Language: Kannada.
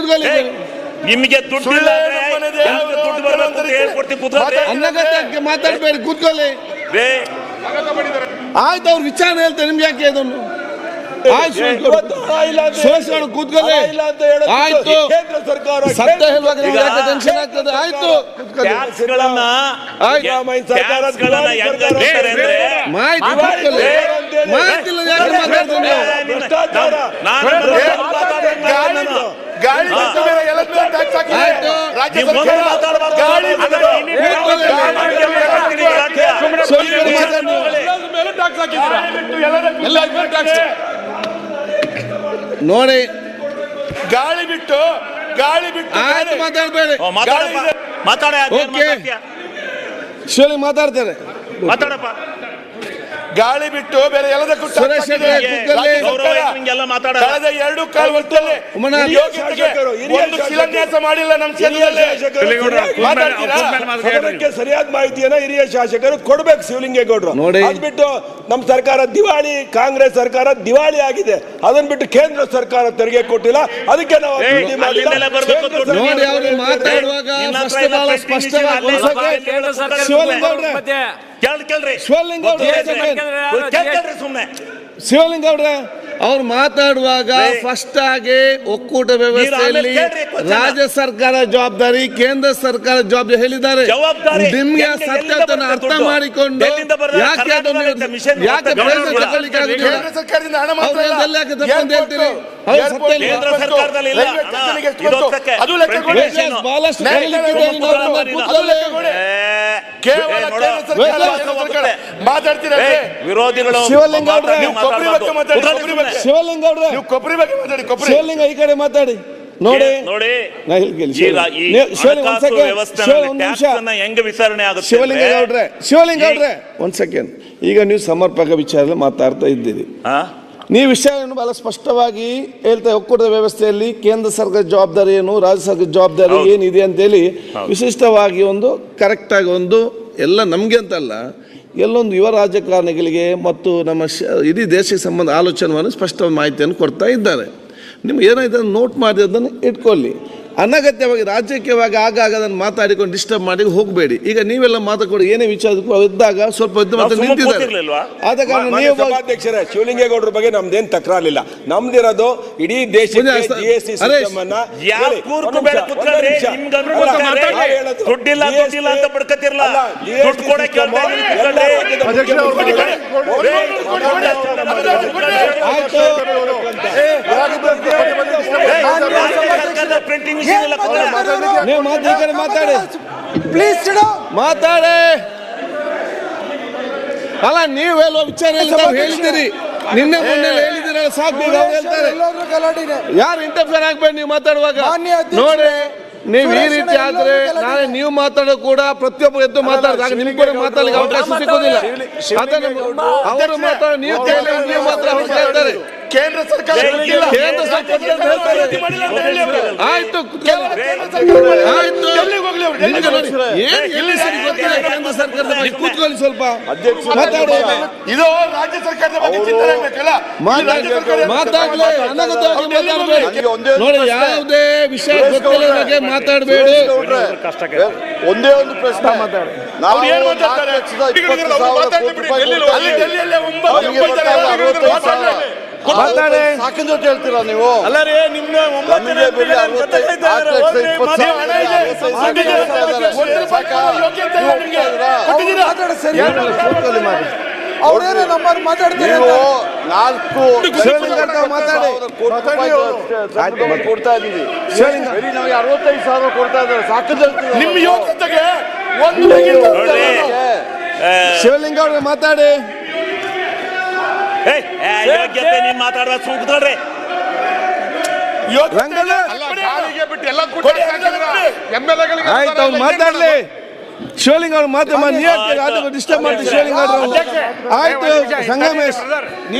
ಕೂತ್ಕೊಳ್ಳಿ ಏಯ್, ನಿಮ್ಗೆ ದುಡ್ಡು ಇಲ್ಲ ದುಡ್ಡು ಬರ್ಬೇಕು ಹೇಳ್ಕೊಡ್ತೀನಿ ಮಾತಾಡ್ಬೇಡಿ ಕೂತ್ಕೊಳ್ಳಿ. ರೇ, ಆಯ್ತು ಅವ್ರ ವಿಚಾರ ಹೇಳ್ತಾರೆ ನಿಮ್ಗೆ ಯಾಕೆ ಅಂತ ಸೋಸ್ಕೊಂಡು ಕೂತ್ಕೊಳ್ಳಿ. ಆಯ್ತು. ಕೇಂದ್ರ ಸರ್ಕಾರ ಸತ್ಯ ಹೇಳುವಾಗ ಯಾಕೆ ಟೆನ್ಷನ್ ಆಗ್ತದೆ? ಆಯ್ತು ಟ್ಯಾಕ್ಸ್ಗಳನ್ನ ಮಾಹಿತಿ ಮಾಹಿತಿ ಇಲ್ಲ ಯಾಕೆ ಮಾತಾಡ್ತೀನಿ ನೀವು ಭ್ರಷ್ಟಾಚಾರ. ನಾನು ಗಾಳಿ ಗಾಳಿ ಬಿಟ್ಟು ಬೇರೆ ಎಲ್ಲದಕ್ಕೂ ಟ್ಯಾಕ್ಸ್ ಹಾಕಿದೆ. ಆಯ್ತು. ರಾಜ್ಯ ನೀವು ಮುಂದೆ ಸರ್ಕಾರ ಮಾತಾಡಬಾರ್ದು. ಗಾಳಿ ಅದನ್ನ ಬಿಟ್ಟು ಇಲ್ಲಿ ಕೂತ್ಕೊಳ್ಳಿ. ಗಾಳಿ ಬಿಟ್ಟು ಮಾತಾಡ್ತೀನಿ, ಗಲಾಟೆ. ಸೋಸ್ಕೊಂಡು ಮಾತಾಡಿ ಎಲ್ಲ ಟ್ಯಾಕ್ಸ್ ನೋಡಿ ಗಾಳಿ ಬಿಟ್ಟು ಗಾಳಿ ಬಿಟ್ಟು ಮಾತಾಡ್ಬೇಡಿ. ಮಾತಾಡ ಮಾತಾಡ್ತಾರೆ ಮಾತಾಡಪ್ಪ. ಗಾಳಿ ಬಿಟ್ಟು ಬೇರೆ ಎಲ್ಲದಕ್ಕೂ ಕಳೆದ ಎರಡು ಕಾಲ ವರ್ಷದಲ್ಲಿ ಒಂದು ಶಿಲಾನ್ಯಾಸ ಮಾಡಿಲ್ಲ ನಮ್ಮ ಕ್ಷೇತ್ರದಲ್ಲಿ. ಸರಿಯಾದ ಮಾಹಿತಿಯನ್ನ ಹಿರಿಯ ಶಾಸಕರು ಕೊಡ್ಬೇಕು ಶಿವಲಿಂಗೇಗೌಡರು. ನೋಡಿ. ಅದ್ ಬಿಟ್ಟು ನಮ್ಮ ಸರ್ಕಾರ ದಿವಾಳಿ ಕಾಂಗ್ರೆಸ್ ಸರ್ಕಾರ ದಿವಾಳಿ ಆಗಿದೆ. ಅದನ್ನ ಬಿಟ್ಟು ಕೇಂದ್ರ ಸರ್ಕಾರ ತೆರಿಗೆ ಕೊಟ್ಟಿಲ್ಲ. ಅದಕ್ಕೆ ನಾವು ಮಾತಾಡುವಾಗ ಕೇಳ್ ಕೇಳ್ರಿ. ಅವ್ರು ಮಾತಾಡುವಾಗ. ಫಸ್ಟ್ ಆಗಿ ಒಕ್ಕೂಟ ವ್ಯವಸ್ಥೆಯಲ್ಲಿ ರಾಜ್ಯ ಸರ್ಕಾರ ಜವಾಬ್ದಾರಿ ಕೇಂದ್ರ ಸರ್ಕಾರ ಜವಾಬ್ದಾರಿ ಹೇಳಿದ್ದಾರೆ. ಜವಾಬ್ದಾರಿ. ನಿಮ್ಗೆ ಸತ್ಯತನ ಅರ್ಥ ಮಾಡಿಕೊಂಡು ಯಾಕೆ ಯಾಕೆ ಸತ್ಯ. ಬಹಳಷ್ಟು ಕೇವಲ ಕೇಂದ್ರ ಸರ್ಕಾರ, ಮಾತಾಡ್ತೀರಾ ವಿರೋಧಿಗಳು ನೀವು ಕೊಬ್ಬರಿ ಬಗ್ಗೆ ಮಾತಾಡಿ. ಬಗ್ಗೆ. ಶಿವಲಿಂಗೌಡ್ರೆ ನೀವು ಕೊಬ್ಬರಿ ಬಗ್ಗೆ ಮಾತಾಡಿ ಕೊಬ್ಬರಿ ಶಿವಲಿಂಗ ಈ ಕಡೆ ಮಾತಾಡಿ ನೋಡಿ ನೋಡಿ. ಹೆಂಗ್ ವಿಚಾರಣೆ ಆಗುತ್ತೆ ಶಿವಲಿಂಗ ಗೌಡ್ರೆ ಶಿವಲಿಂಗ ಗೌಡ್ರೆ ಒಂದ್ ಸೆಕೆಂಡ್ ಈಗ ನೀವು ಸಮರ್ಪಕ ವಿಚಾರ ಮಾತಾಡ್ತಾ ಇದ್ದೀರಿ ಹಾ? ನೀವು ವಿಷಯವನ್ನು ಬಹಳ ಸ್ಪಷ್ಟವಾಗಿ ಹೇಳ್ತಾ ಒಕ್ಕೂಟದ ವ್ಯವಸ್ಥೆಯಲ್ಲಿ ಕೇಂದ್ರ ಸರ್ಕಾರ ಜವಾಬ್ದಾರಿ ಏನು ರಾಜ್ಯ ಸರ್ಕಾರ ಜವಾಬ್ದಾರಿ. ಏನಿದೆ ಅಂತೇಳಿ. ವಿಶಿಷ್ಟವಾಗಿ ಒಂದು ಕರೆಕ್ಟಾಗಿ ಒಂದು ಎಲ್ಲ ನಮಗೆ ಅಂತಲ್ಲ ಎಲ್ಲೊಂದು ಯುವ ರಾಜಕಾರಣಿಗಳಿಗೆ ಮತ್ತು ನಮ್ಮ ಶ ಇಡೀ ದೇಶಕ್ಕೆ ಸಂಬಂಧ ಆಲೋಚನೆಯನ್ನು ಸ್ಪಷ್ಟ ಮಾಹಿತಿಯನ್ನು ಕೊಡ್ತಾ ಇದ್ದಾರೆ ನಿಮ್ಗೆ ಏನಾಯ್ತು ನೋಟ್ ಮಾಡಿ ಅದನ್ನು ಇಟ್ಕೊಳ್ಳಿ ಅನಗತ್ಯವಾಗಿ ರಾಜಕೀಯವಾಗಿ ಆಗಾಗ ಅದನ್ನು ಮಾತಾಡಿಕೊಂಡು ಡಿಸ್ಟರ್ಬ್ ಮಾಡಿ ಹೋಗಬೇಡಿ. ಈಗ ನೀವೆಲ್ಲ ಮಾತಾಡ್ಕೊಂಡು ಏನೇ ವಿಚಾರಕ್ಕೂ ಇದ್ದಾಗ ಸ್ವಲ್ಪ? ಆದ ಕಾರಣ ಮಾನ್ಯ ನೀವು ಸಭಾಧ್ಯಕ್ಷರೇ ಶಿವಲಿಂಗೇಗೌಡರ ಬಗ್ಗೆ ನಮ್ದೇನ್ ತಕರಾರಿಲ್ಲ. ನಮ್ದಿರೋದು ಇಡೀ ದೇಶ ಮುಂದೆ ಪ್ರಿಂಟಿಂಗ್ ಮಿಷಿನ್ ನೀವು ಮಾತು ಈ ಕಡೆ ಮಾತಾಡಿ. ಪ್ಲೀಸ್ ಮಾತಾಡೆ. ಅಲ್ಲ ನೀವು ಹೇಳುವ ವಿಚಾರ ಹೇಳ್ತೀರಿ ನಿನ್ನೆ ಮೊನ್ನೆ ಹೇಳಿದಿರಲ್ಲ ಸಾಕು ಅವ್ರು ಹೇಳ್ತಾರೆ. ಯಾರು ಇಂಟರ್ಫಿಯರ್ ಆಗ್ಬೇಡಿ ನೀವು ಮಾತಾಡುವಾಗ? ನೋಡಿ ನೀವು ಈ ರೀತಿ ಆದ್ರೆ ನಾಳೆ ನೀವು ಮಾತಾಡೋ ಕೂಡ ಪ್ರತಿಯೊಬ್ಬರು ಎದ್ದು ಮಾತಾಡಿದಾಗ ನಿಮ್ಗೆ ಕೂಡ ಮಾತಾಡಲಿಕ್ಕೆ ಅವಕಾಶ ಸಿಗೋದಿಲ್ಲ. ಅದನ್ನು ಅವರು ಮಾತಾಡ ನೀವು ಕೇಳಿ ನೀವು ಮಾತ್ರ ಅವ್ರು ಕೇಳ್ತಾರೆ. ಕೇಂದ್ರ ಸರ್ಕಾರ. ಕೇಂದ್ರ ಸರ್ಕಾರ. ಆಯ್ತು ಕೇಂದ್ರ ಸರ್ಕಾರದ. ಕೂತ್ಕೊಳ್ಳಿ ಸ್ವಲ್ಪ. ಮಾತಾಡಿ. ಇದು ರಾಜ್ಯ ಸರ್ಕಾರದ ಬಗ್ಗೆ ಚಿಂತನೆ ಮಾತಾಡ್ಲಿ ನೋಡಿ. ಯಾವುದೇ ವಿಷಯ ಗೊತ್ತಿಲ್ಲ ಬಗ್ಗೆ ಮಾತಾಡಬೇಡಿ. ಒಂದೇ ಒಂದು ಪ್ರಶ್ನೆ. ಮಾತಾಡಿ. ಅವ್ರು ಏನ್ ಮಾತಾಡ್ತಾರೆ? ಅಲ್ಲಿ. ಡೆಲ್ಲಿಯಲ್ಲೇ ಒಂಬತ್ತು ಸಾಕಿಂದು ಅಂತ ಹೇಳ್ತೀರಾ ನೀವು? ಅಲ್ಲ ರೀ ನಿಮ್ನ ಒಂಬತ್ತು ಜನ ಜೊತೆ ಇದ್ದಾರೆ, ಹೋಗ್ರಿ, ಮಾತಾಡಿ. ಅವ್ರೇನೋ ನಮ್ಮನ್ನು ಮಾತಾಡ್ತಾರೆ ನೀವು ನಾಲ್ಕು ಶಿವಲಿಂಗ ಮಾತಾಡಿ. ಇದ್ದೀವಿ. ಕೊಡ್ತಾ ಇದೀವಿ ಬರೀ ನಮಗೆ ಅರವತ್ತೈದು ಸಾವಿರ ಕೊಡ್ತಾ ಇದ್ದಾರೆ. ಸಾಕಿಂದು ಹೇಳ್ತೀರಾ. ನಿಮ್ಮ ಯೋಗ್ಯತೆಗೆ ಒಂದು ಬಗೆಗಿಂತ ನೋಡ್ರಿ. ಏ, ಶಿವಲಿಂಗ ಅವ್ರಿಗೆ ಮಾತಾಡಿ. ಯೋಗ್ಯತೆ ನೀನ್ ಮಾತಾಡುವ MLA ಆಯ್ತು ಅವ್ರು ಮಾತಾಡ್ಲಿ. ಶಿವಲಿಂಗ್ ಅವ್ರು ಮಾತು ನೀವು ಡಿಸ್ಟರ್ಬ್ ಮಾಡಿ ಶಿವಲಿಂಗ್ ಅವ್ರು ಆಯ್ತು ಸಂಗಮೇಶ್. ನಿಮ್